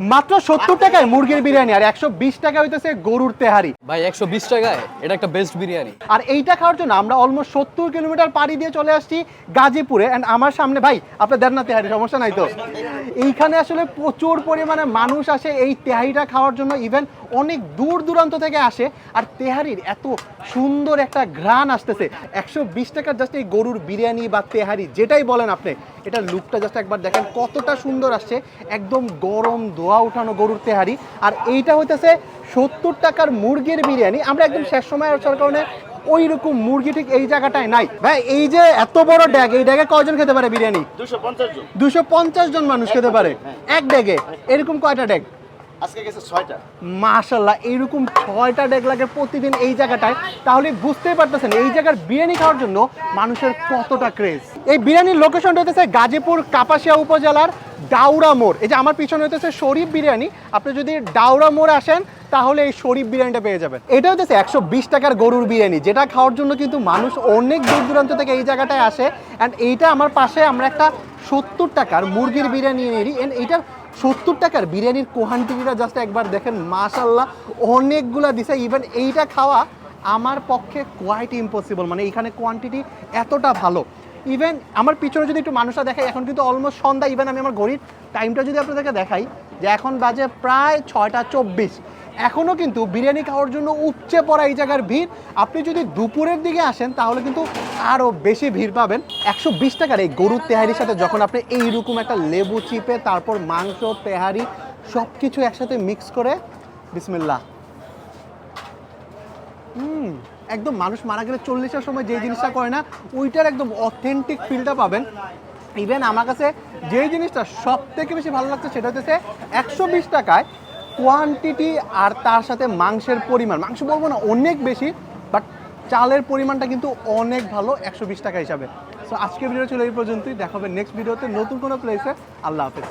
মাত্র সত্তর টাকায় মুরগির বিরিয়ানি আর একশো বিশ টাকা হইতেছে গরুর তেহারি। ভাই একশো বিশ টাকায়? এটা একটা বেস্ট বিরিয়ানি। আর এইটা খাওয়ার জন্য আমরা অলমোস্ট সত্তর কিলোমিটার পাড়ি দিয়ে চলে আসছি গাজীপুরে। অ্যান্ড আমার সামনে ভাই আপনার দেন না তেহারি সমস্যা নাই তো? এইখানে আসলে প্রচুর পরিমাণে মানুষ আসে এই তেহারিটা খাওয়ার জন্য। ইভেন অনেক দূর দূরান্ত থেকে আসে। আর তেহারির এত সুন্দর একটা ঘ্রাণ আসতেছে। একশো বিশ টাকার জাস্ট এই গরুর বিরিয়ানি বা তেহারি যেটাই বলেন আপনি এটা লুকটা জাস্ট একবার দেখেন কতটা সুন্দর আসছে। একদম গরম ধোয়া উঠানো গরুর তেহারি। আর এইটা হইতেছে সত্তর টাকার মুরগির বিরিয়ানি। আমরা একদম শেষ সময় আসার কারণে ওই রকম মুরগি ঠিক এই জায়গাটায় নাই। ভাই এই যে এত বড় ড্যাগ এই ড্যাগে কয়জন খেতে পারে বিরিয়ানি? দুশো পঞ্চাশ জন। দুশো পঞ্চাশ জন মানুষ খেতে পারে। এক ড্যাগে। এরকম কয়টা ড্যাগ? আজকে গেছে ছয়টা। মাশাল্লাহ, এইরকম ছয়টা ডেক লাগে প্রতিদিন এই জায়গাটায়। তাহলে বুঝতেই পারতেছেন, এই জায়গার বিরিয়ানি খাওয়ার জন্য মানুষের কতটা ক্রেজ এই বিরিয়ানির লোকেশনটা হতেছে গাজীপুর কাপাসিয়া উপজেলার ডাউরা মোড়। এই যে আমার পিছনে হতেছে শরীফ বিরিয়ানি। আপনি যদি ডাউরা মোড় আসেন, তাহলে এই শরীফ বিরিয়ানিটা পেয়ে যাবেন। এটা হচ্ছে একশো বিশ টাকার গরুর বিরিয়ানি, যেটা খাওয়ার জন্য কিন্তু মানুষ অনেক দূর দূরান্ত থেকে এই জায়গাটায় আসে। অ্যান্ড এইটা আমার পাশে আমরা একটা সত্তর টাকার মুরগির বিরিয়ানি নিই এন্ড এইটার সত্তর টাকার বিরিয়ানির কোয়ান্টিটিটা জাস্ট একবার দেখেন মাশাল্লাহ অনেকগুলা দিছে। ইভেন এইটা খাওয়া আমার পক্ষে কোয়াইট ইম্পসিবল মানে এইখানে কোয়ান্টিটি এতটা ভালো। ইভেন আমার পিছনে যদি একটু মানুষরা দেখে, এখন কিন্তু অলমোস্ট সন্ধ্যা ইভেন আমি আমার ঘড়ির টাইমটা যদি আপনাদেরকে দেখাই, যে এখন বাজে প্রায় ছয়টা চব্বিশ। এখনও কিন্তু বিরিয়ানি খাওয়ার জন্য উপচে পড়া এই জায়গার ভিড়। আপনি যদি দুপুরের দিকে আসেন, তাহলে কিন্তু আরও বেশি ভিড় পাবেন। একশো বিশ টাকার এই গরুর তেহারির সাথে যখন আপনি এইরকম একটা লেবু চিপে, তারপর মাংস, তেহারি সব কিছু একসাথে মিক্স করে, বিসমিল্লাহ। হুম, একদম মানুষ মারা গেলে চল্লিশের সময় যে জিনিসটা করে না, ওইটার একদম অথেন্টিক ফিলটা পাবেন। ইভেন আমার কাছে যেই জিনিসটা সব থেকে বেশি ভালো লাগছে, সেটা হচ্ছে একশো বিশ টাকায় কোয়ান্টিটি আর তার সাথে মাংসের পরিমাণ। মাংস বলব না, অনেক বেশি বাট চালের পরিমাণটা কিন্তু অনেক ভালো, একশো বিশ টাকা হিসাবে। সো আজকের ভিডিও ছিল এই পর্যন্তই। দেখাবে নেক্সট ভিডিওতে নতুন কোনো প্লেসে আল্লাহ হাফেজ।